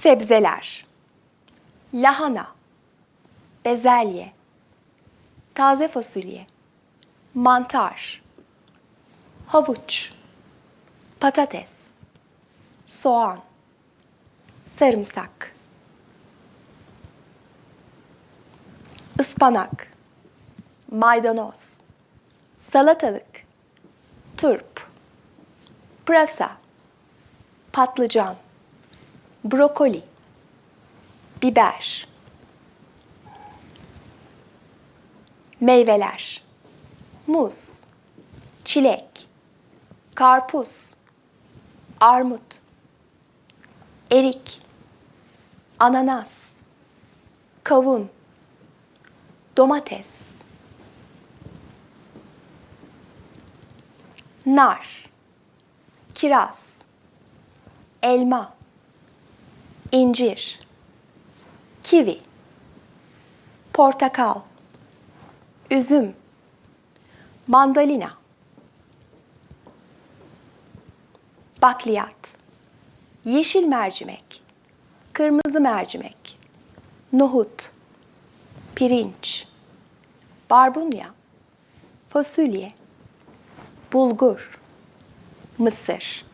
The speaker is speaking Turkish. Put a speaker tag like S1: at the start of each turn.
S1: Sebzeler. Lahana. Bezelye. Taze fasulye. Mantar. Havuç. Patates. Soğan. Sarımsak. ıspanak, maydanoz, salatalık, turp, pırasa, patlıcan, brokoli, biber, meyveler, muz, çilek, karpuz, armut, erik, ananas, kavun, domates, nar, kiraz, elma, incir, kivi, portakal, üzüm, mandalina, bakliyat, yeşil mercimek, kırmızı mercimek, nohut, pirinç, barbunya, fasulye, bulgur, mısır.